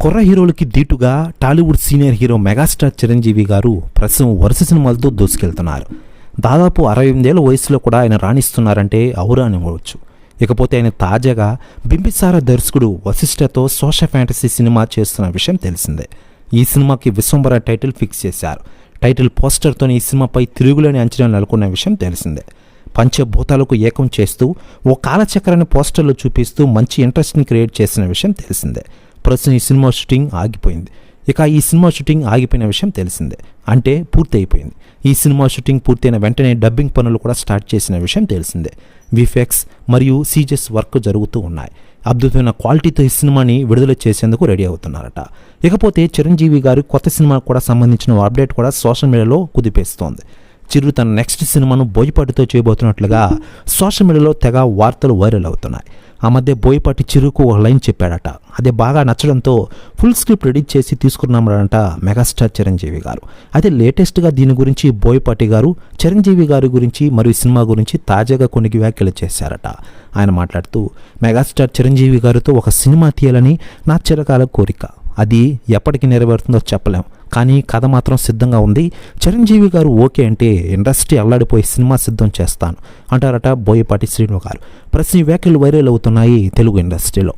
కుర్ర హీరోలకి దీటుగా Tollywood senior hero megastar Chiranjeevi garu ప్రస్తుతం వరుస సినిమాలతో దూసుకెళ్తున్నారు. దాదాపు అరవై ఎనిమిదేళ్ళ వయసులో కూడా ఆయన రాణిస్తున్నారంటే అవురా అనివ్వచ్చు ఇకపోతే ఆయన తాజాగా బింబిసార దర్శకుడు వశిష్ఠతో సోషల్ ఫ్యాంటసీ సినిమా చేస్తున్న విషయం తెలిసిందే. ఈ సినిమాకి విశ్వంబర టైటిల్ ఫిక్స్ చేశారు. టైటిల్ పోస్టర్తోనే ఈ సినిమాపై తిరుగులేని అంచనా నెలకొన్న విషయం తెలిసిందే. పంచభూతాలకు ఏకం చేస్తూ ఓ కాలచక్రాన్ని పోస్టర్లో చూపిస్తూ మంచి ఇంట్రెస్ట్ని క్రియేట్ చేసిన విషయం తెలిసిందే. ప్రస్తుతం ఈ సినిమా షూటింగ్ ఆగిపోయింది. ఇక ఈ సినిమా షూటింగ్ ఆగిపోయిన విషయం తెలిసిందే. అంటే పూర్తి అయిపోయింది ఈ సినిమా షూటింగ్ పూర్తయిన వెంటనే డబ్బింగ్ పనులు కూడా స్టార్ట్ చేసిన విషయం తెలిసిందే. విఫెక్స్ మరియు సీజెస్ వర్క్ జరుగుతూ ఉన్నాయి. అద్భుతమైన క్వాలిటీతో ఈ సినిమాని విడుదల చేసేందుకు రెడీ అవుతున్నారట. ఇకపోతే చిరంజీవి గారు కొత్త సినిమాకు కూడా సంబంధించిన ఓ అప్డేట్ కూడా సోషల్ మీడియాలో కుదిపేస్తోంది. చిరు తన నెక్స్ట్ సినిమాను బోయపాటితో చేయబోతున్నట్లుగా సోషల్ మీడియాలో తెగ వార్తలు వైరల్ అవుతున్నాయి. ఆ మధ్య బోయపాటి చిరుకు ఒక లైన్ చెప్పాడట. అదే బాగా నచ్చడంతో ఫుల్ స్క్రిప్ట్ రెడీ చేసి తీసుకున్నామడంట మెగాస్టార్ చిరంజీవి గారు. అయితే లేటెస్ట్గా దీని గురించి బోయపాటి గారు చిరంజీవి గారి గురించి మరియు సినిమా గురించి తాజాగా కొన్ని వ్యాఖ్యలు చేశారట. ఆయన మాట్లాడుతూ మెగాస్టార్ చిరంజీవి గారితో ఒక సినిమా తీయాలని నా చిరకాల కోరిక. అది ఎప్పటికి నెరవేరుతుందో చెప్పలేం. కానీ కథ మాత్రం సిద్ధంగా ఉంది. చిరంజీవి గారు ఓకే అంటే ఇండస్ట్రీ అల్లాడిపోయి సినిమా సిద్ధం చేస్తాను అంటారట బోయపాటి శ్రీను గారు. ప్రశ్న వ్యాఖ్యలు వైరల్ అవుతున్నాయి తెలుగు ఇండస్ట్రీలో.